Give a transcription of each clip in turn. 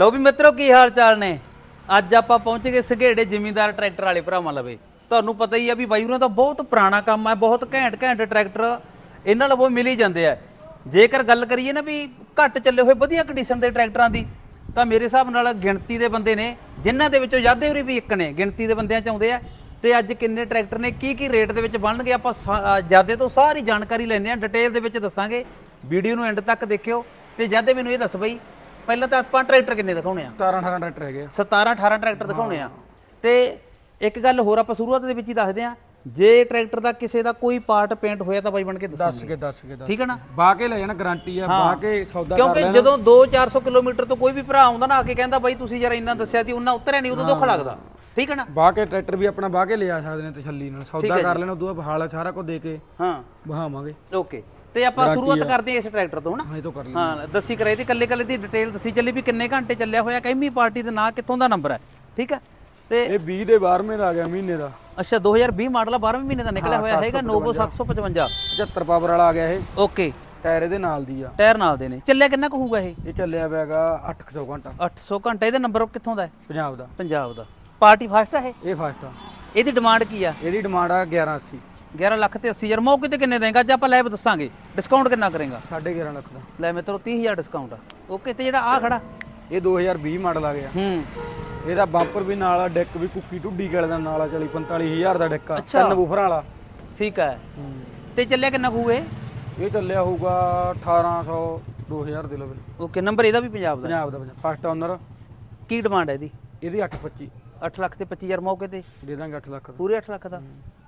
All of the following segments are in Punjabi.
ਲਓ ਵੀ ਮਿੱਤਰੋ ਕੀ ਹਾਲ ਚਾਲ ਨੇ? ਅੱਜ ਆਪਾਂ ਪਹੁੰਚ ਗਏ ਸਘੇੜੇ ਜ਼ਿਮੀਂਦਾਰ ਟਰੈਕਟਰ ਵਾਲੇ ਭਰਾਵਾਂ ਲਵੇ। ਤੁਹਾਨੂੰ ਪਤਾ ਹੀ ਆ ਵੀ ਬਾਈ ਉਹਨਾਂ ਦਾ ਬਹੁਤ ਪੁਰਾਣਾ ਕੰਮ ਹੈ ਬਹੁਤ ਘੈਂਟ ਘੈਂਟ ਟਰੈਕਟਰ। ਇਹਨਾਂ ਲਵੋਂ ਮਿਲ ਹੀ ਜਾਂਦੇ ਆ। ਜੇਕਰ ਗੱਲ ਕਰੀਏ ਨਾ ਵੀ ਘੱਟ ਚੱਲੇ ਹੋਏ ਵਧੀਆ ਕੰਡੀਸ਼ਨ ਦੇ ਟਰੈਕਟਰਾਂ ਦੀ, ਤਾਂ ਮੇਰੇ ਹਿਸਾਬ ਨਾਲ ਗਿਣਤੀ ਦੇ ਬੰਦੇ ਨੇ, ਜਿਨ੍ਹਾਂ ਦੇ ਵਿੱਚੋਂ ਯਾਦੇ ਹੋਰੀ ਵੀ ਇੱਕ ਨੇ, ਗਿਣਤੀ ਦੇ ਬੰਦਿਆਂ ਚ ਆਉਂਦੇ ਆ। ਤੇ ਅੱਜ ਕਿੰਨੇ ਟਰੈਕਟਰ ਨੇ ਕੀ ਕੀ ਰੇਟ ਦੇ ਵਿੱਚ ਬਣਨਗੇ, ਆਪਾਂ ਜਿਆਦੇ ਤੋਂ ਸਾਰੀ ਜਾਣਕਾਰੀ ਲੈਣੇ ਆ, ਡਿਟੇਲ ਦੇ ਵਿੱਚ ਦੱਸਾਂਗੇ। ਵੀਡੀਓ ਨੂੰ ਐਂਡ ਤੱਕ ਦੇਖਿਓ। ਤੇ ਜਿਆਦੇ ਮੈਨੂੰ ਇਹ ਦੱਸ ਬਈ ਪਹਿਲਾਂ ਤਾਂ ਆਪਾਂ ਟਰੈਕਟਰ ਕਿੰਨੇ ਦਿਖਾਉਣੇ ਆ? 17 18 ਟਰੈਕਟਰ ਹੈਗੇ ਆ। 17 18 ਟਰੈਕਟਰ ਦਿਖਾਉਣੇ ਆ। ਤੇ ਇੱਕ ਗੱਲ ਹੋਰ ਆਪਾਂ ਸ਼ੁਰੂਆਤ ਦੇ ਵਿੱਚ ਹੀ ਦੱਸਦੇ ਆ ਜੇ ਟਰੈਕਟਰ ਦਾ ਕਿਸੇ ਦਾ ਕੋਈ ਪਾਰਟ ਪੇਂਟ ਹੋਇਆ ਤਾਂ ਬਾਈ ਬਣ ਕੇ ਦੱਸ ਕੇ ਦੱਸ ਕੇ ਦੱਸ ਠੀਕ ਹੈ ਨਾ? ਬਾਹ ਕੇ ਲੈ ਜਾਣਾ ਗਾਰੰਟੀ ਆ ਬਾਹ ਕੇ ਸੌਦਾ ਕਰ ਕਿਉਂਕਿ ਜਦੋਂ 2-400 ਕਿਲੋਮੀਟਰ ਤੋਂ ਕੋਈ ਵੀ ਭਰਾ ਆਉਂਦਾ ਨਾ ਆ ਕੇ ਕਹਿੰਦਾ ਬਾਈ ਤੁਸੀਂ ਯਾਰ ਇੰਨਾ ਦੱਸਿਆ ਸੀ ਉਹਨਾਂ ਉਤਰਿਆ ਨਹੀਂ ਉਦੋਂ ਦੁੱਖ ਲੱਗਦਾ। ਠੀਕ ਹੈ ਨਾ? ਬਾਹ ਕੇ ਟਰੈਕਟਰ ਵੀ ਆਪਣਾ ਬਾਹ ਕੇ ਲਿਆ ਸਕਦੇ ਨੇ ਤਸੱਲੀ ਨਾਲ। ਸੌਦਾ ਕਰ ਲੈਣਾ ਉਦੋਂ ਬਾਅਦ ਹਾਲ ਸਾਰਾ ਕੁਝ ਦੇ ਕੇ ਹਾਂ। ਬਹਾਵਾਂਗੇ ਓਕੇ। ਤੇ ਆਪਾਂ ਸ਼ੁਰੂਆਤ ਕਰਦੇ ਹਾਂ ਇਸ ਟਰੈਕਟਰ ਤੋਂ ਹਨਾ? ਹਾਂ ਇਹ ਤੋਂ ਕਰ ਲਈ ਹਾਂ ਦੱਸੀ ਕਰਾਈ ਤੇ ਕੱਲੇ ਕੱਲੇ ਦੀ ਡਿਟੇਲ ਦੱਸੀ ਚੱਲੀ ਵੀ ਕਿੰਨੇ ਘੰਟੇ ਚੱਲਿਆ ਹੋਇਆ ਕਿੰਨੀ ਪਾਰਟੀ ਦੇ ਨਾਂ ਕਿੱਥੋਂ ਦਾ ਨੰਬਰ ਹੈ ਠੀਕ ਹੈ? ਤੇ ਇਹ 20 ਦੇ 12ਵੇਂ ਦਾ ਆ ਗਿਆ ਮਹੀਨੇ ਦਾ। ਅੱਛਾ 2020 ਮਾਡਲ ਆ 12ਵੇਂ ਮਹੀਨੇ ਦਾ ਨਿਕਲਿਆ ਹੋਇਆ ਹੈਗਾ ਨੋਵੋ 755 75 ਪਾਵਰ ਵਾਲਾ ਆ ਗਿਆ ਇਹ। ਓਕੇ। ਟਾਇਰ ਇਹਦੇ ਨਾਲ ਦੀ ਆ। ਟਾਇਰ ਨਾਲ ਦੇ ਨੇ। ਚੱਲਿਆ ਕਿੰਨਾ ਕੁ ਹੋਊਗਾ ਇਹ? ਇਹ ਚੱਲਿਆ ਪਿਆਗਾ 800 ਘੰਟਾ। 800 ਘੰਟੇ ਇਹਦਾ ਨੰਬਰ ਕਿੱਥੋਂ ਦਾ ਹੈ? ਪੰਜਾਬ ਦਾ। ਪੰਜਾਬ ਦਾ। ਪਾਰਟੀ ਫਾਸਟ ਹੈ ਇਹ? ਇਹ ਫਾਸਟ ਆ। ਇਹਦੀ ਡਿਮਾਂਡ ਕੀ ਆ? ਇਹਦੀ ਡਿਮਾਂਡ ਆ 1180 11 ਲੱਖ ਤੇ 80 ਹਜ਼ਾਰ। ਮੌਕੇ ਤੇ ਕਿੰਨੇ ਦੇਂਗਾ? ਅੱਜ ਆਪਾਂ ਲੈਬ ਦੱਸਾਂਗੇ। ਡਿਸਕਾਊਂਟ ਕਿੰਨਾ ਕਰੇਗਾ? 11.5 ਲੱਖ ਦਾ। ਲੈ ਮਿੱਤਰੋ 30000 ਡਿਸਕਾਊਂਟ ਆ। ਓਕੇ ਤੇ ਜਿਹੜਾ ਆ ਖੜਾ। ਇਹ 2020 ਮਾਡਲ ਆ ਗਿਆ। ਹੂੰ। ਇਹਦਾ ਬੰਪਰ ਵੀ ਨਾਲ ਆ ਡੈਕ ਵੀ ਕੁੱਕੀ ਟੁੱਡੀ ਗਲ ਦਾ ਨਾਲ ਆ 40 45000 ਦਾ ਡੈਕ ਆ। ਅੱਛਾ। ਤਿੰਨ ਬੂਫਰਾਂ ਵਾਲਾ। ਠੀਕ ਹੈ। ਤੇ ਚੱਲਿਆ ਕਿੰਨਾ ਕੁ ਇਹ? ਚੱਲਿਆ ਹੋਊਗਾ 1800 2000 ਦੇ ਲਵੇ ਓਕੇ ਨੰਬਰ ਇਹਦਾ ਵੀ ਪੰਜਾਬ ਦਾ। ਪੰਜਾਬ ਦਾ ਫਸਟ ਓਨਰ ਕੀ ਡਿਮਾਂਡ ਹੈ ਇਹਦੀ? ਇਹਦੀ 825 8 ਲੱਖ ਤੇ 25000 ਮੌਕੇ ਤੇ। ਦੇ ਦਾਂਗੇ 8 ਲੱਖ ਦਾ। ਪੂਰੇ 8 ਲੱਖ ਦਾ?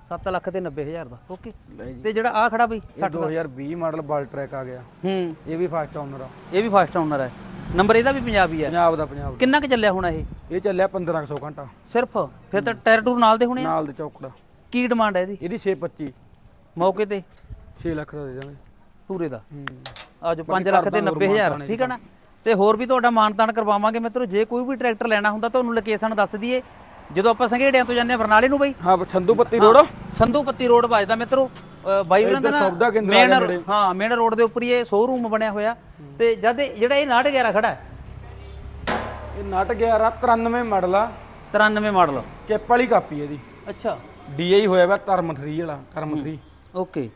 7 ਲੱਖ ਤੇ 90000 ਦਾ ਓਕੇ। ਲੈ ਜੀ। ਤੇ ਜਿਹੜਾ ਆ ਖੜਾ ਬਈ ਇਹ 2020 ਮਾਡਲ ਬਲ ਟਰੈਕ ਆ ਗਿਆ। ਹੂੰ। ਇਹ ਵੀ ਫਸਟ ਓਨਰ ਆ। ਇਹ ਵੀ ਫਾਸਟ ਓਨਰ ਹੈ ਨੰਬਰ ਇਹਦਾ ਵੀ ਪੰਜਾਬੀ ਹੈ ਪੰਜਾਬ ਦਾ ਪੰਜਾਬ ਕਿੰਨਾ ਕੁ ਚੱਲਿਆ ਹੋਣਾ ਇਹ? ਇਹ ਚੱਲਿਆ 1500 ਘੰਟਾ। ਸਿਰਫ? ਫਿਰ ਤਾਂ ਟਾਇਰ ਟੂਰ ਨਾਲ ਦੇ ਹੋਣੇ ਆ? ਨਾਲ ਦੇ ਚੌਕੜਾ। ਕੀ ਡਿਮਾਂਡ ਹੈ ਇਹਦੀ? ਇਹਦੀ 625 ਮੌਕੇ ਤੇ? 6 ਲੱਖ ਦਾ ਦੇ ਦਾਂਗੇ। ਪੂਰੇ ਦਾ। ਹੂੰ। ਅੱਜ 5 ਲੱਖ ਤੇ 90000 ਠੀਕ ਹੈ ਨਾ? ਤੇ ਹੋਰ ਵੀ ਤੁਹਾਡਾ ਮਾਨਤਾਨ ਕਰਵਾਵਾਂਗੇ ਮਿੱਤਰੋ। ਜੇ ਕੋਈ ਵੀ ਟਰੈਕਟਰ ਲੈਣਾ ਹੁੰਦਾ ਤੁਹਾਨੂੰ ਲੋਕੇਸ਼ਨ ਦੱਸ ਦਈਏ। ਜਦੋਂ ਆਪਾਂ ਸੰਘੇੜਿਆਂ ਤੋਂ ਜਾਂਦੇ ਹਾਂ ਬਰਨਾਲੇ ਨੂੰ ਬਈ। ਹਾਂ ਸੰਧੂ ਪੱਤੀ ਰੋਡ। ਸੰਧੂ ਪੱਤੀ ਰੋਡ ਵੱਜਦਾ ਮਿੱਤਰੋ। ਬਾਈ ਉਹਨਾਂ ਦਾ ਆ ਮੇਨ ਹਾਂ ਮੇਨ ਰੋਡ ਦੇ ਉੱਪਰ ਹੀ ਇਹ ਸ਼ੋਰੂਮ ਬਣਿਆ ਹੋਇਆ। ਤੇ ਜਦ ਜਿਹੜਾ ਇਹ 911 ਖੜਾ ਹੈ। ਇਹ ਨਟ 11 93 ਮਾਡਲ ਆ। 93 ਮਾਡਲ। ਚਿੱਪ ਵਾਲੀ ਕਾਪੀ ਇਹਦੀ। ਅੱਛਾ। ਡੀਆਈ ਹੋਇਆ ਵਾ ਧਰਮ 3 ਵਾਲਾ ਧਰਮ 3 ਓਕੇ।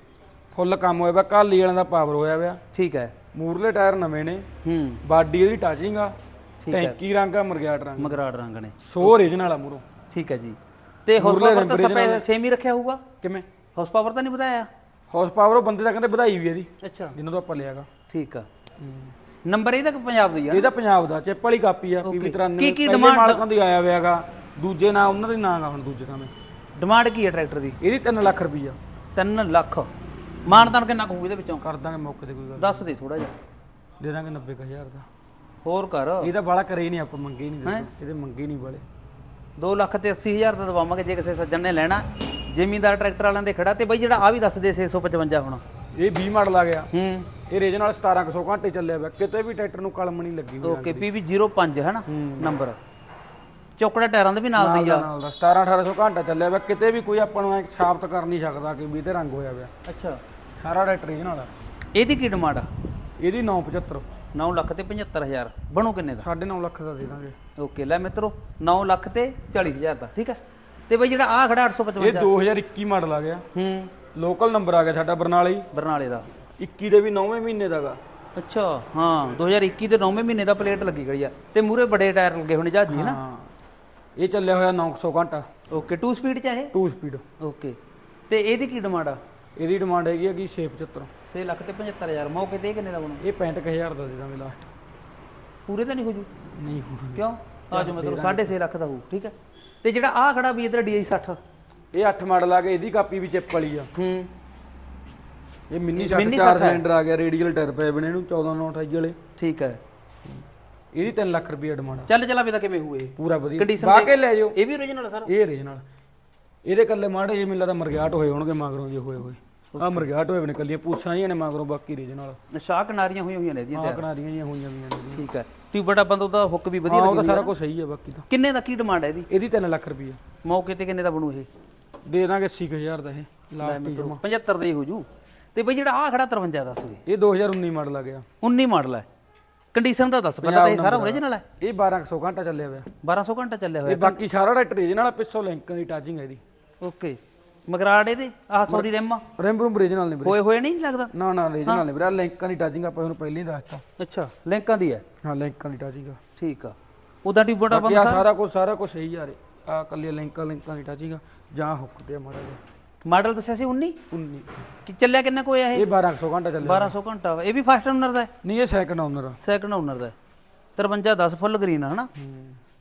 ਫੁੱਲ ਕੰਮ ਹੋਇਆ ਵਾ ਕਾਲੀ ਵਾਲਿਆਂ ਦਾ ਪਾਵਰ ਹੋਇਆ ਵਾ। ਠੀਕ ਹੈ। ਮੂਰਲੇ ਟਾਇਰ ਨਵੇਂ ਨੇ। ਹੂੰ। ਬਾਡੀ ਇਹਦੀ ਟਾਚਿੰਗ ਆ। ਠੀਕ ਹੈ। ਟੈਂਕੀ ਰੰਗ ਆ ਮਰਗਿਆਟ ਰੰਗ। ਮਗਰਾੜ ਰੰਗ ਨੇ। ਸੋ ਓਰੀਜਨਲ ਆ ਮੂਰੋਂ। ਠੀਕ ਹੈ ਜੀ। ਤੇ ਹਾਰਸ ਪਾਵਰ ਤਾਂ ਸਪੈ ਸੇਮ ਹੀ ਰੱਖਿਆ ਹੋਊਗਾ? ਕਿਵੇਂ? ਹਾਰਸ ਪਾਵਰ ਤਾਂ ਨਹੀਂ ਵਧਾਇਆ? ਹਾਰਸ ਪਾਵਰ ਉਹ ਬੰਦੇ ਦਾ ਕਹਿੰਦੇ ਵਧਾਈ ਵੀ ਇਹਦੀ। ਅੱਛਾ। ਜਿੰਨਾਂ ਤੋਂ ਆਪਾਂ ਲਿਆਗਾ। ਠੀਕ ਆ। ਨੰਬਰ ਇਹਦਾ ਕਿ ਪੰਜਾਬ ਦਾ ਆ? ਇਹਦਾ ਪੰਜਾਬ ਦਾ ਚਿੱਪ ਵਾਲੀ ਕਾਪੀ ਆ ਪੀਵੀ 93 ਕੀ- ਕੀ ਪਹਿਲੇ demand- ਮਾਲਕਾਂ ਦੀ ਆਇਆ ਹੋਇਆਗਾ ਦੂਜੇ ਨਾਂ ਉਹਨਾਂ ਦੇ ਨਾਂ ਗਾ ਹੁਣ ਦੂਜੇ ਮੇ ਡਿਮਾਂਡ ਕੀ ਹੈ ਟਰੈਕਟਰ ਦੀ? ਇਹਦੀ 3 ਲੱਖ ਰੁਪਈਆ। 3 ਲੱਖ। ਮਾਨਤਾਨ ਕਿੰਨਾ ਕਹੂ ਇਹਦੇ ਵਿੱਚੋਂ? ਕਰ ਦਾਂਗੇ ਮੌਕੇ ਤੇ ਕੋਈ ਗੱਲ ਦੱਸ ਦੇ ਥੋੜਾ ਜਿਹਾ। ਦੇ ਦਾਂਗੇ 90000 ਦਾ। ਹੋਰ ਕਰ। ਇਹ ਤਾਂ ਬਾਲਾ ਕਰੇ ਹੀ ਨਹੀਂ ਆਪਾਂ ਮੰਗੇ ਹੀ? ਨਹੀਂ ਦੇਖੋ ਇਹਦੇ ਮੰਗੇ ਹੀ ਨਹੀਂ ਵਾਲੇ 2 ਲੱਖ ਤੇ 80 ਹਜ਼ਾਰ ਦਾ ਦਵਾਵਾਂਗੇ ਜੇ ਕਿਸੇ ਸੱਜਣ ਨੇ ਲੈਣਾ। ਜ਼ਿਮੀਂਦਾਰ ਟਰੈਕਟਰ ਵਾਲਿਆਂ ਦੇ ਖੜਾ ਤੇ ਬਈ ਜਿਹੜਾ ਆ ਵੀ ਦੱਸ ਦੇ 655 ਹੁਣ। ਇਹ 20 ਮਾਡਲ ਆ ਗਿਆ। ਹੂੰ। ਇਹ ਰੇਜ ਨਾਲ 1700 ਘੰਟੇ ਚੱਲਿਆ ਵਾ ਕਿਤੇ ਵੀ ਟਰੈਕਟਰ ਨੂੰ ਕਲਮ ਨਹੀਂ ਲੱਗੀ ਹੋਈ ਓਕੇ ਪੀਵੀ 05 ਹੈ। ਨਾ ਨੰਬਰ। ਚੌਕੜਾ ਟਾਇਰਾਂ ਦੇ ਵੀ ਨਾਲ ਦੀ ਆ। ਨਾਲ ਦਾ 17 1800 ਘੰਟਾ ਚੱਲਿਆ ਵਾ ਕਿਤੇ ਵੀ ਕੋਈ ਆਪਾਂ ਨੂੰ ਐ ਸਾਬਤ ਕਰ ਨਹੀਂ ਸਕਦਾ ਕਿ ਵੀ ਤੇ ਰੰਗ ਹੋਇਆ ਹੋਇਆ ਅੱਛਾ। ਸਾਰਾ ਟਰੈਕਟਰ ਇਹਦੇ ਨਾਲ ਆ। ਇਹਦੀ ਕੀ ਡਿਮਾਂਡ ਆ? ਇਹਦੀ 975 9 ਲੱਖ ਤੇ 75000 ਬਣੂ ਕਿੰਨੇ ਦਾ? 9.5 ਲੱਖ ਦਾ ਦੇ ਦਾਂਗੇ। ਓਕੇ ਲੈ ਮਿੱਤਰੋ 9 ਲੱਖ ਤੇ 40000 ਦਾ ਠੀਕ ਹੈ? ਤੇ ਬਈ ਜਿਹੜਾ ਆ ਖੜਾ 855 ਇਹ 2021 ਮਾਡਲ ਆ ਗਿਆ। ਹੂੰ। ਲੋਕਲ ਨੰਬਰ ਆ ਗਿਆ ਸਾਡਾ ਬਰਨਾਲੇ। ਹੀ। ਬਰਨਾਲੇ ਦਾ। 21 ਦੇ ਵੀ 9ਵੇਂ ਮਹੀਨੇ ਦਾਗਾ ਅੱਛਾ ਹਾਂ 2021 ਦੇ 9ਵੇਂ ਮਹੀਨੇ ਦਾ ਪਲੇਟ ਲੱਗੀ ਗਈ ਆ। ਤੇ ਮੂਰੇ ਬੜੇ ਟਾਇਰ ਲੱਗੇ ਹੋਣੇ ਜਹਾਜ਼ੀ ਨਾ? ਹਾਂ। ਇਹ ਚੱਲਿਆ ਹੋਇਆ 900 ਘੰਟਾ। ਓਕੇ 2 ਸਪੀਡ ਚ ਇਹ? 2 ਸਪੀਡ ਓਕੇ ਤੇ ਇਹਦੀ ਕੀ ਡਿਮਾਂਡ ਆ? ਇਹਦੀ ਡਿਮਾਂਡ ਹੈਗੀ ਹੈਗੀ 675 6 ਲੱਖ ਤੇ 75000 ਮੌਕੇ ਤੇ ਇਹ ਕਿੰਨੇ ਦਾ ਬਣੂ ਇਹ 65000 ਦਾ ਦੇ ਦਾਂਗੇ ਲਾਸਟ ਪੂਰੇ ਤਾਂ ਨਹੀਂ ਹੋ ਜੂ? ਨਹੀਂ ਹੋਣਾ ਕਿਉਂ? ਆ ਜੋ ਮਤਲਬ 6.5 ਲੱਖ ਦਾ ਹੋਊ ਠੀਕ ਹੈ? ਤੇ ਜਿਹੜਾ ਆ ਖੜਾ ਵੀ ਇਧਰ DI 60 ਇਹ 8 ਮਾਡਲ ਆ ਗਿਆ ਇਹਦੀ ਕਾਪੀ ਵੀ ਚਿੱਪ ਵਾਲੀ ਆ। ਹੂੰ। ਇਹ ਮਿੰਨੀ 60 ਚਾਰ ਸਿਲੰਡਰ ਆ ਗਿਆ ਰੇਡੀਅਲ ਟਾਇਰ ਪਏ ਬਣੇ ਇਹਨੂੰ 14928 ਵਾਲੇ। ਠੀਕ ਹੈ। ਇਹਦੀ 3 ਲੱਖ ਰੁਪਏ ਡਿਮਾਂਡ ਚੱਲ ਚਲਾ ਵੀ ਤਾਂ ਕਿਵੇਂ ਹੋਏ ਪੂਰਾ ਵਧੀਆ। Condition ਬਾਹ ਕੇ ਲੈ ਜਾਓ। ਇਹ ਵੀ origignal ਸਰ? ਇਹ ਰੀਜਨਲ ਇਹਦੇ ਕੱਲੇ ਮਾੜੇ ਜੇ ਮੈਨੂੰ ਲੱਗਦਾ ਮਰਗਿਆਟ ਹੋਏ ਹੋਣਗੇ ਮਗਰੋਂ ਜੇ ਹੋਏ ਹੋਏ। ਆ ਮਰਗਿਆਟ ਹੋਏ ਨੇ ਕੱਲੀਆਂ ਪੂਛਾਂ ਜਿਹੀਆਂ ਨੇ ਮਗਰੋਂ ਬਾਕੀ ਰੀਜਨਲ ਸ਼ਾਹ ਕਿਨਾਰੀਆਂ ਹੋਈਆਂ ਹੋਈਆਂ ਨੇ ਇਹਦੀਆਂ ਆ ਕਨਾਰੀਆਂ ਜਿਹੀਆਂ ਹੋਈਆਂ ਵੀਆਂ ਨੇ। ਠੀਕ ਹੈ। ਟਿਊਬਟਾ ਬੰਦ ਦਾ ਹੁੱਕ ਵੀ ਵਧੀਆ ਹਾਂ ਉਹ ਲੱਗੀ ਤਾਂ ਸਾਰਾ ਕੁਝ ਸਹੀ ਹੈ ਬਾਕੀ ਤਾਂ। ਕਿੰਨੇ ਦਾ ਕੀ ਡਿਮਾਂਡ ਹੈ ਇਹਦੀ? ਇਹਦੀ 3 ਲੱਖ ਰੁਪਏ ਮੌਕੇ ਤੇ ਕਿੰਨੇ ਦਾ ਬਣੂ ਇਹ? ਦੇ ਦਾਂਗੇ 80000 ਦਾ ਇਹ ਲੈ ਲਾਸਟ ਮਿੱਤਰੋ 75 ਦਾ ਹੀ ਜੂ। ਤੇ ਬਈ ਜਿਹੜਾ ਆ ਖੜਾ 53 ਦੱਸ ਦੇ। ਇਹ 2019 ਮਾਡਲ ਆ ਗਿਆ। 19 ਮਾਡਲ ਹੈ। ਕੰਡੀਸ਼ਨ ਦਾ ਦੱਸ ਪਹਿਲਾਂ ਤਾਂ ਇਹ ਸਾਰਾ ਓਰੀਜਨਲ ਹੈ। ਇਹ 1200 ਘੰਟਾ ਚੱਲਿਆ ਹੋਇਆ। 1200 ਘੰਟਾ ਚੱਲਿਆ ਇਹ ਹੋਇਆ ਬਾਕੀ ਸਾਰਾ ਟਰੈਕਟਰ ਰੀਜਨਲ ਪਿੱਛੋਂ ਲਿੰਕਾਂ ਦੀ ਟਾਚਿੰਗ ਹੈ ਇਹਦੀ। ਓਕੇ ਮਗਰਾੜ ਇਹਦੇ ਆਹ ਸੌਰੀ ਰਿਮ ਰਿਮ ਰੂਮ ਰੀਜਨਲ ਨੇ ਵੀਰੇ। ਹੋਏ ਹੋਏ ਨਹੀਂ ਲੱਗਦਾ? ਨਾ ਨਾ ਰੀਜਨਲ ਨੇ ਵੀਰੇ ਲਿੰਕਾਂ ਦੀ ਟਾਚਿੰਗ ਆਪਾਂ ਤੁਹਾਨੂੰ ਪਹਿਲਾਂ ਹੀ ਦੱਸਤਾ। ਅੱਛਾ ਲਿੰਕਾਂ ਦੀ ਹੈ? ਹਾਂ ਲਿੰਕਾਂ ਦੀ ਟਾਚਿੰਗ ਠੀਕ ਆ। ਉਹਦਾ ਟਿਊਬਾ ਬਾਕੀ ਆ ਸਾਰਾ ਕੁਝ ਸਾਰਾ ਕੁਝ ਸਹੀ ਯਾਰ ਆ ਕੱਲੀ ਲਿੰਕਾਂ ਲਿੰਕਾਂ ਦੀ ਟਾਚਿੰਗ ਜਾਂ ਹੁੱਕ ਤੇ ਆ ਜਿਹਾ। ਮਾਡਲ ਦੱਸਿਆ ਸੀ 19 19 ਕਿ ਚੱਲਿਆ ਕਿੰਨਾ ਕੋਈ ਇਹ? ਇਹ 1200 ਘੰਟਾ ਚੱਲਿਆ। 1200 ਘੰਟਾ। ਇਹ ਵੀ ਫਸਟ ਓਨਰ ਦਾ ਨਹੀਂ ਇਹ ਸੈਕੰਡ ਓਨਰ ਆ। ਸੈਕੰਡ ਓਨਰ ਦਾ ਹੈ। 53 10 ਫੁੱਲ ਗ੍ਰੀਨ ਆ ਹਨਾ?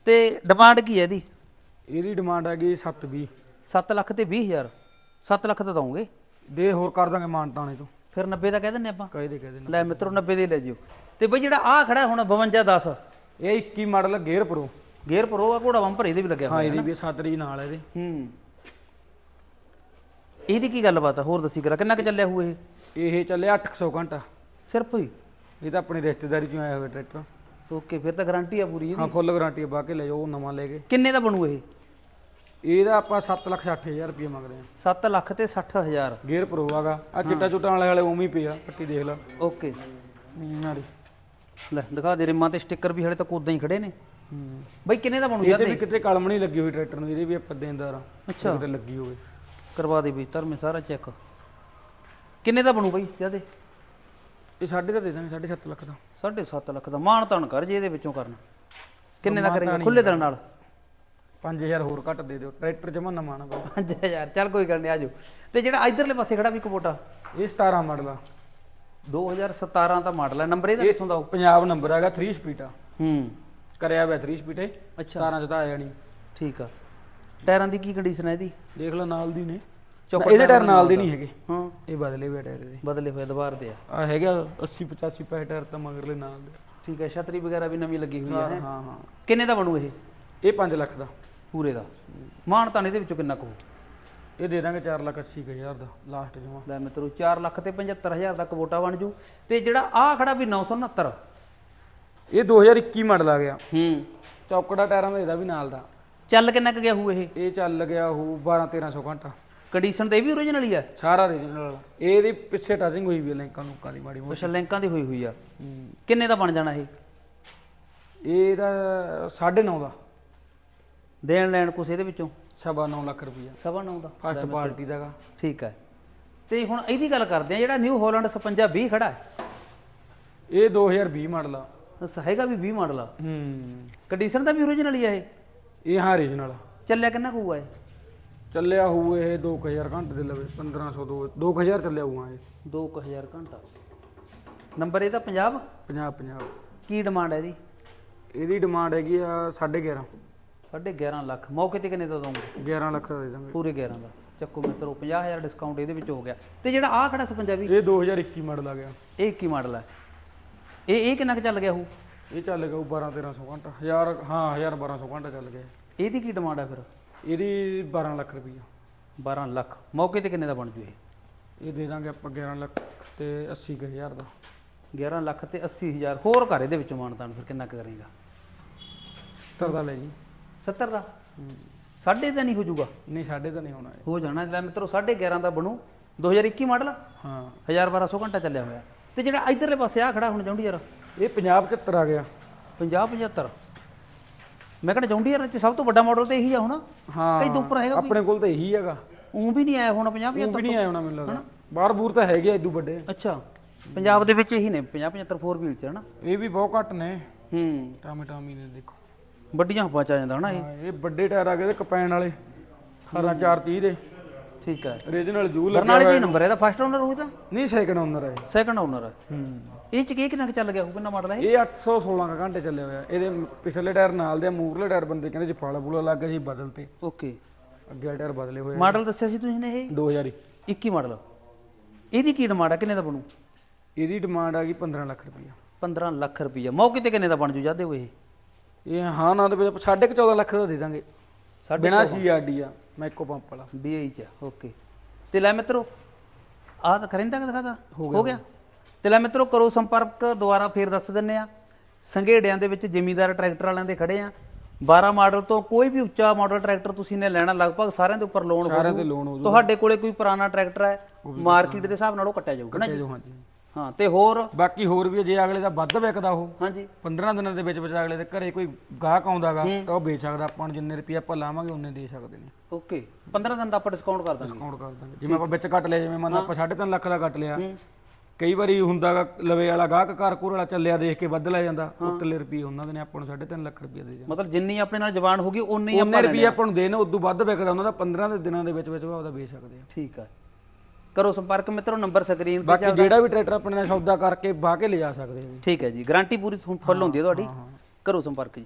ਤੇ ਡਿਮਾਂਡ ਕੀ ਹੈ ਇਹਦੀ? ਇਹਦੀ ਡਿਮਾਂਡ ਹੈਗੀ 720 7 ਲੱਖ ਤੇ 20000 7 ਲੱਖ ਤਾਂ ਦਵਾਂਗੇ ਦੇ ਹੋਰ ਕਰ ਦਾਂਗੇ ਮਾਨਤਾਣੇ ਤੋਂ। ਫਿਰ 90 ਦਾ ਕਹਿ ਦਿੰਨੇ ਆਪਾਂ। ਕਹੇ ਦੇ ਕਹਦੇ ਲੈ ਮਿੱਤਰੋ 90 ਦੇ ਲੈ ਜਿਓ। ਤੇ ਬਈ ਜਿਹੜਾ ਆ ਖੜਾ ਹੁਣ 52 10 ਇਹ 21 model gear pro. Gear pro ਆ ਘੋੜਾ ਬੰਪਰ ਇਹਦੇ ਵੀ ਲੱਗਿਆ ਹਾਂ ਹੋਇਆ ਇਹਦੀ ਵੀ ਸਤਰੀ ਨਾਲ ਆ ਇਹਦੇ। ਹੂੰ। ਇਹਦੀ ਕੀ ਗੱਲਬਾਤ ਆ? ਹੋਰ ਦੱਸੀ ਕਰਾ ਕਿੰਨਾ ਕੁ ਚੱਲਿਆ ਹੋਊ ਇਹ? ਇਹ ਚੱਲਿਆ 800 ਘੰਟਾ। ਸਿਰਫ ਹੀ? ਇਹ ਤਾਂ ਆਪਣੀ ਰਿਸ਼ਤੇਦਾਰੀ ਚੋਂ ਆਇਆ ਹੋਇਆ ਟਰੈਕਟਰ। ਓਕੇ ਫਿਰ ਤਾਂ ਗਾਰੰਟੀ ਆ ਪੂਰੀ ਇਹਦੀ। ਹਾਂ ਫੁੱਲ ਗਾਰੰਟੀ ਬਾ ਕੇ ਲੈ ਜਾਓ ਨਵਾਂ ਲੈ ਕੇ। ਕਿੰਨੇ ਦਾ ਬਣੂ ਇਹ? ਇਹਦਾ ਆਪਾਂ 760000 ਰੁਪਏ ਮੰਗਦੇ ਆ 7 ਲੱਖ ਤੇ 60000 ਗੇਅਰ ਪ੍ਰੋ ਆਗਾ। ਆ ਚਿੱਟਾ ਚੁੱਟਾ ਵਾਲੇ ਵਾਲੇ ਉਵੇਂ ਹੀ ਪਿਆ ਪੱਟੀ ਦੇਖ ਲੈ। ਓਕੇ। ਨਾੜੀ ਲੈ ਦਿਖਾ ਦੇ ਰਿਮਾਂ ਤੇ ਸਟicker ਵੀ ਹਲੇ ਤੱਕ ਉਦਾਂ ਹੀ ਖੜੇ ਨੇ। ਹੂੰ। ਬਈ ਕਿੰਨੇ ਦਾ ਬਣੂ ਇਹਦੇ ਜਾਂਦੇ ਵੀ ਕਿਤੇ ਕਲਮ ਨਹੀਂ ਲੱਗੀ ਹੋਈ ਟਰੈਕਟਰ ਨੂੰ ਇਹਦੇ ਵੀ ਆਪਾਂ ਦੇਣਦਾਰ ਆ। ਅੱਛਾ। ਕਿਤੇ ਲੱਗੀ ਹੋਵੇ। ਕਰਵਾ ਦੇ ਬਈ ਧਰਮੇ ਸਾਰਾ ਚੈੱਕ ਕਿੰਨੇ ਦਾ ਬਣੂ ਬਈ ਜਿਆਦੇ? ਇਹ ਸਾਡੇ ਦਾ ਦੇ ਦਾਂਗੇ 7.5 ਲੱਖ ਦਾ। 7.5 ਲੱਖ ਦਾ। ਮਾਣ ਤਾਣ ਕਰ ਜੇ ਇਹਦੇ ਵਿੱਚੋਂ ਕਰਨਾ। ਕਿੰਨੇ ਦਾ ਕਰੇਗਾ ਖੁੱਲੇ ਦਿਲ ਨਾਲ। 5000 ਹੋਰ ਘੱਟ ਦੇ ਦਿਓ ਟਰੈਕਟਰ ਜਮਾ ਨਵਾਂ ਨਾ ਬਾਈ 5000 ਚੱਲ ਕੋਈ ਗੱਲ ਨਹੀਂ ਆਜੋ। ਤੇ ਜਿਹੜਾ ਇਧਰਲੇ ਪਾਸੇ ਖੜਾ ਵੀ ਕਬੋਟਾ ਇਹ 17 ਮਾਡਲ ਆ। 2017 ਦਾ ਮਾਡਲ ਹੈ ਨੰਬਰ ਇਹਦਾ ਕਿੱਥੋਂ ਦਾ ਹੋਊ? ਪੰਜਾਬ ਨੰਬਰ ਹੈਗਾ 3 ਸਪੀਡ ਆ। ਹੂੰ। ਕਰਿਆ ਹੋਇਆ 3 ਸਪੀਡ ਅੱਛਾ। 17 ਚ ਤਾਂ ਆਇਆ ਨਹੀਂ ਠੀਕ ਆ। ਟਾਇਰਾਂ ਦੀ ਕੀ ਕੰਡੀਸ਼ਨ ਹੈ ਇਹਦੀ? ਦੇਖ ਲਓ ਨਾਲ ਦੀ ਨੇ। ਚੌਕਟ ਇਹਦੇ ਟਾਇਰ ਨਾਲ ਦੇ ਨਹੀਂ ਹੈਗੇ। ਹਾਂ। ਇਹ ਬਦਲੇ ਹੋਏ ਟਾਇਰ ਇਹਦੇ। ਬਦਲੇ ਹੋਏ ਦੁਬਾਰ ਦੇ ਆ। ਆ ਹੈਗਾ 80 85 ਪੈ ਟਾਇਰ ਤਾਂ ਮਗਰਲੇ ਨਾਲ ਦੇ ਠੀਕ ਹੈ ਛਤਰੀ ਵਗੈਰਾ ਵੀ ਨਵੀਂ ਲੱਗੀ ਹੋਈ ਹੈ ਹੈਂ? ਹਾਂ ਹਾਂ। ਕਿੰਨੇ ਦਾ ਬਣੂ ਇਹ? ਇਹ 5 ਲੱਖ ਦਾ। ਪੂਰੇ ਦਾ। ਮਾਣ ਤਾਣ ਇਹਦੇ ਵਿੱਚੋਂ ਕਿੰਨਾ ਕੁ ਹੋਊ? ਇਹ ਦੇ ਦਾਂਗੇ 4 ਲੱਖ 80 ਹਜ਼ਾਰ ਦਾ ਲਾਸਟ ਜਮਾ ਲੈ ਮਿੱਤਰੋ 4 ਲੱਖ ਤੇ 75000 ਦਾ ਕਬੋਟਾ ਬਣ ਜੂ। ਤੇ ਜਿਹੜਾ ਆ ਖੜਾ ਵੀ 969 ਇਹ 2021 ਮਾਡਲ ਆ ਗਿਆ। ਹੂੰ। ਚੌਕੜਾ ਟਾਇਰਾਂ ਦਾ ਇਹਦਾ ਵੀ ਨਾਲ ਦਾ। ਚੱਲ ਕਿੰਨਾ ਕੁ ਗਿਆ ਹੋਊ ਇਹ? ਇਹ ਚੱਲ ਗਿਆ ਉਹ 12 1300 ਘੰਟਾ। ਕੰਡੀਸ਼ਨ ਤੇ ਇਹ ਵੀ ਓਰੀਜਨਲ ਹੀ ਆ। ਸਾਰਾ ਰੀਜਨਲ ਇਹਦੀ ਪਿੱਛੇ ਟਚਿੰਗ ਹੋਈ ਵੀ ਹੈ ਲਿੰਕਾਂ ਲੁੰਕਾਂ ਦੀ ਮਾੜੀ ਮੋਟੀ। ਕੁਛ ਲਿੰਕਾਂ ਦੀ ਹੋਈ ਹੋਈ ਆ। ਹੂੰ। ਕਿੰਨੇ ਦਾ ਬਣ ਜਾਣਾ ਇਹ? ਇਹਦਾ 9.5 ਦਾ। ਦੇਣ ਲੈਣ ਕੁਛ ਇਹਦੇ ਵਿੱਚੋਂ? ਸਵਾ 9 ਲੱਖ ਰੁਪਈਆ। ਸਵਾ ਦਾ। First party ਦਾਗਾ। ਠੀਕ ਹੈ। ਤੇ ਹੁਣ ਇਹਦੀ ਗੱਲ ਕਰਦੇ ਆ ਜਿਹੜਾ ਨਿਊ ਹਾਲੈਂਡ 5520 ਖੜਾ ਹੈ। ਇਹ 2020 ਮਾਡਲ ਆ। ਦੱਸ ਹੈਗਾ ਵੀ 20 ਮਾਡਲ ਆ। ਹੂੰ। ਕੰਡੀਸ਼ਨ ਤਾਂ ਵੀ ਓਰੀਜਨਲ ਹੀ ਆ ਇਹ। ਇਹ ਹਾਂ ਰੀਜਨਲ ਚੱਲਿਆ ਕਿੰਨਾ ਕੁ ਹੋਊਗਾ ਇਹ? ਚੱਲਿਆ ਹੋਊ ਇਹ 2000 ਘੰਟੇ ਦੇ ਲਵੇ 1500 ਦੋ 2000 ਚੱਲਿਆ ਹੋਊਗਾ ਇਹ। 2000 ਘੰਟਾ। ਨੰਬਰ ਇਹਦਾ 50 50 50 ਕੀ ਡਿਮਾਂਡ ਹੈ ਇਹਦੀ? ਇਹਦੀ ਡਿਮਾਂਡ ਹੈਗੀ ਆ 11.5 11.5 ਲੱਖ। ਮੌਕੇ ਤੇ ਕਿੰਨੇ ਦਾ ਦੋਗੇ 11 ਲੱਖ ਦਾ ਦੇ ਦਾਂਗੇ। ਪੂਰੇ 11 ਦਾ। ਚੱਕੋ ਮਿੱਤਰੋ 50000 ਡਿਸਕਾਊਂਟ ਇਹਦੇ ਵਿੱਚ ਹੋ ਗਿਆ। ਤੇ ਜਿਹੜਾ ਆ ਖੜਾ 55 ਇਹ 2021 ਮਾਡਲ ਆ ਗਿਆ। ਇਹ ਕੀ ਮਾਡਲ ਹੈ ਇਹ ਇਹ ਕਿੰਨਾ ਕੁ ਚੱਲ ਗਿਆ ਹੋਊ? ਇਹ ਚੱਲ ਗਿਆ 12 1300 ਘੰਟਾ। 1000 ਹਾਂ 1000 1200 ਘੰਟਾ ਚੱਲ ਗਿਆ। ਇਹਦੀ ਕੀ ਡਿਮਾਂਡ ਹੈ ਫਿਰ? ਇਹਦੀ 12 ਲੱਖ ਰੁਪਈਆ। 12 ਲੱਖ। ਮੌਕੇ ਤੇ ਕਿੰਨੇ ਦਾ ਬਣ ਜੂ ਇਹ? ਇਹ ਦੇ ਦਾਂਗੇ ਆਪਾਂ 11 ਲੱਖ ਤੇ 80 ਕੁ ਹਜ਼ਾਰ ਦਾ। 11 ਲੱਖ ਤੇ 80000 ਹੋਰ ਘਰ ਇਹਦੇ ਵਿੱਚੋਂ ਮਾਨਤਾਨ ਫਿਰ ਕਿੰਨਾ ਕੁ ਕਰੇਗਾ? 70 ਦਾ ਲੈ ਜੀ। 70 ਦਾ? ਸਾਢੇ ਦਾ ਨਹੀਂ ਹੋ ਜਾਊਗਾ। ਨਹੀਂ ਸਾਡੇ ਤਾਂ ਨਹੀਂ ਹੋਣਾ ਇਹ। ਹੋ ਜਾਣਾ ਲੈ ਮਿੱਤਰੋ 11.5 ਦਾ ਬਣੂ। 2021 ਮਾਡਲ? ਹਾਂ। 1200 ਘੰਟਾ ਚੱਲਿਆ ਹੋਇਆ। ਤੇ ਜਿਹੜਾ ਇਧਰਲੇ ਪਾਸੇ ਆ ਖੜਾ ਹੁਣ ਜੌਂਡੀ ਯਾਰ? ਇਹ 50 75 ਆ ਗਿਆ। 50 75 ਮੈਂ ਕਹਿੰਦਾ ਜੌਂਡੀ ਯਾਰ ਚ ਸਭ ਤੋਂ ਵੱਡਾ ਮਾਡਲ ਤੇ ਇਹੀ ਆ ਹੁਣ। ਹਾਂ ਕਈ ਤੋਂ ਉੱਪਰ ਹੈਗਾ ਆਪਣੇ ਕੋਲ ਤਾਂ ਇਹੀ ਹੈਗਾ। ਉਹ ਵੀ ਨਹੀਂ ਆਇਆ ਹੁਣ 50 ਉਹ 75 ਵੀ ਨਹੀਂ ਆਇਆ ਹੋਣਾ ਮੈਨੂੰ ਲੱਗਦਾ। ਬਾਹਰ ਬੂਰ ਤਾਂ ਹੈਗੇ ਆ ਇਦੋਂ ਵੱਡੇ। ਅੱਛਾ। ਪੰਜਾਬ ਦੇ ਵਿੱਚ ਇਹੀ ਨੇ 50 75 4 ਵੀਲ ਚ ਹਨਾ? ਇਹ ਵੀ ਬਹੁਤ ਘੱਟ ਨੇ। ਹੂੰ। ਟਾਮੇ ਟਾਮੀ ਨੇ ਦੇਖੋ। ਵੱਡੀਆਂ ਹਵਾ ਚ ਆ ਜਾਂਦਾ ਹਨਾ ਇਹ। ਹਾਂ, ਇਹ ਵੱਡੇ ਟਾਇਰ ਆ ਗਏ ਤੇ ਕਪੈਨ ਵਾਲੇ 18 430 ਦੇ। ਠੀਕ ਹੈ। ਰੀਜਨਲ ਜੂ ਲੱਗਿਆ ਬਰਨਾਲੇ ਜੀ ਨੰਬਰ ਇਹਦਾ ਫਸਟ ਓਨਰ ਹੋਊ ਤਾਂ? ਨਹੀਂ ਸੈਕਿੰਡ ਓਨਰ ਹੈ ਸੈਕੰਡ ਓਨਰ ਹੈ ਹੂੰ। ਇਹ ਚ ਕੀ ਕਿੰਨਾ ਕੁ ਚੱਲ ਗਿਆ ਹੋਊ ਕਿੰਨਾ ਮਾਡਲ ਹੈ ਇਹ? 816 ਕੁ ਘੰਟੇ ਚੱਲੇ ਹੋਇਆ ਇਹਦੇ ਪਿਛਲੇ ਟਾਇਰ ਨਾਲ ਦੇ ਆ, ਮੂਰਲੇ ਟਾਇਰ ਬੰਦੇ ਕਹਿੰਦੇ ਜਫਾਲਾ ਬੂਲਾ ਲੱਗ ਗਿਆ ਸੀ ਬਦਲਤੇ ਓਕੇ ਅੱਗੇ ਵਾਲੇ ਟਾਇਰ ਬਦਲੇ ਹੋਏ ਆ। ਮਾਡਲ ਦੱਸਿਆ ਸੀ ਤੁਸੀਂ ਨੇ ਇਹ? 2000 21 ਮਾਡਲ ਇਹਦੀ ਕੀ ਡਿਮਾਂਡ ਹੈ ਕਿੰਨੇ ਦਾ ਬਣੂ? ਇਹਦੀ ਡਿਮਾਂਡ ਆ ਗਈ 15 ਲੱਖ ਰੁਪਈਆ। 15 ਲੱਖ ਰੁਪਈਆ। ਮੌਕੇ ਤੇ ਕਿੰਨੇ ਦਾ ਬਣ ਜੂ ਜਾਦੇ ਇਹ? ਇਹ ਹਾਂ ਨਾ ਦੇ ਵਿੱਚ ਸਾਢੇ ਕੁ 14 ਲੱਖ ਦਾ ਦੇ ਦਾਂਗੇ। ਸਾਢੇ ਬਿਨਾ ਸੀਆਰਡੀ ਆ ਮੈਕੋ ਪੰਪ ਵਾਲਾ। ਡੀਆਈ ਚ ਓਕੇ ਤੇ ਲੈ ਮਿੱਤਰੋ ਆਹ ਤਾਂ ਕਰਿੰਦਾ ਕਿ ਦਿਖਾਦਾ? ਹੋ ਗਿਆ ਤੇ ਲੈ ਮਿੱਤਰੋ ਕਰੋ ਸੰਪਰਕ ਦੁਬਾਰਾ ਫੇਰ ਦੱਸ ਦਿੰਨੇ ਆ। ਸੰਘੇੜਿਆਂ ਦੇ ਵਿੱਚ ਜ਼ਿਮੀਦਾਰ ਟਰੈਕਟਰ ਵਾਲਿਆਂ ਦੇ ਖੜੇ ਆ। 12 ਮਾਡਲ ਤੋਂ ਕੋਈ ਵੀ ਉੱਚਾ ਮਾਡਲ ਟਰੈਕਟਰ ਤੁਸੀਂ ਨੇ ਲੈਣਾ ਲਗਭਗ ਸਾਰਿਆਂ ਦੇ ਉੱਪਰ ਲੋਨ ਸਾਰਿਆਂ ਤੇ ਲੋਨ ਹੋ ਤੁਹਾਡੇ ਕੋਲੇ ਕੋਈ ਪੁਰਾਣਾ ਟਰੈਕਟਰ ਹੈ ਮਾਰਕੀਟ ਦੇ ਹਿਸਾਬ ਨਾਲ ਉਹ ਕੱਟਿਆ ਜਾਊਗਾ ਨਾ ਜੂ? ਹਾਂ ਤੇ ਹੋਰ? ਬਾਕੀ ਹੋਰ ਵੀ ਜੇ ਅਗਲੇ ਦਾ ਵੱਧ ਵਿਕਦਾ ਉਹ ਹਾਂਜੀ। 15 ਦਿਨਾਂ ਦੇ ਵਿੱਚ ਵਿੱਚ ਅਗਲੇ ਦੇ ਘਰੇ ਕੋਈ ਗਾਹਕ ਆਉਂਦਾਗਾ ਤਾਂ ਉਹ ਵੇਚ ਸਕਦਾ ਆਪਾਂ ਨੂੰ ਜਿੰਨੇ ਰੁਪਏ ਆਪਾਂ ਲਾਵਾਂਗੇ ਉਹਨੇ ਦੇ ਸਕਦੇ ਨੇ। ਓਕੇ 15 ਦਿਨ ਦਾ ਆਪਾਂ ਡਿਸਕਾਊਂਟ ਕਰ ਦਾਂਗੇ। ਡਿਸਕਾਊਂਟ ਕਰ ਦਾਂਗੇ। ਜਿਵੇਂ ਆਪਾਂ ਵਿੱਚ ਕੱਟ ਲਿਆ ਜਿਵੇਂ ਮੰਨ ਆਪਾਂ 3.5 ਲੱਖ ਦਾ ਕੱਟ ਲਿਆ। ਕਈ ਵਾਰੀ ਹੁੰਦਾਗਾ ਲਵੇ ਵਾਲਾ ਗਾਹਕ ਘਰ ਘੁਰ ਵਾਲਾ ਚੱਲਿਆ ਦੇਖ ਕੇ ਵੱਧ ਲੈ ਜਾਂਦਾ ਉਤਲੇ ਰੁਪਏ ਉਹਨਾਂ ਦੇ ਨੇ ਆਪਾਂ ਨੂੰ 3.5 ਲੱਖ ਰੁਪਏ ਦੇ ਜਾਂਦੇ। ਮਤਲਬ ਜਿੰਨੀ ਆਪਣੇ ਨਾਲ ਜ਼ਬਾਨ ਹੋਗੀ ਉਨੀ ਹੀ ਉਹਨੇ ਰੁਪਏ ਆਪਾਂ ਨੂੰ ਦੇਣ ਉਦੋਂ ਵੱਧ ਵਿਕਦਾ ਉਹਨਾਂ ਦਾ 15 ਦੇ ਦਿਨਾਂ ਦੇ ਵਿੱਚ ਵਿੱਚ ਉਹ ਆਪਦਾ ਵੇਚ ਸਕਦੇ ਆ। ਠੀਕ ਹੈ ਕਰੋ ਸੰਪਰਕ ਮਿੱਤਰੋ ਨੰਬਰ ਸਕਰੀਨ ਤੇ ਬਾਕੀ ਜਿਹੜਾ ਵੀ ਟਰੈਕਟਰ ਆਪਣੇ ਨਾਲ ਸੌਦਾ ਕਰਕੇ ਵਾਹ ਕੇ ਲਿਜਾ ਸਕਦੇ ਜੀ ਠੀਕ ਹੈ ਜੀ ਗਾਰੰਟੀ ਪੂਰੀ ਫੁੱਲ ਹੁੰਦੀ ਹੈ ਤੁਹਾਡੀ। ਕਰੋ ਸੰਪਰਕ ਜੀ।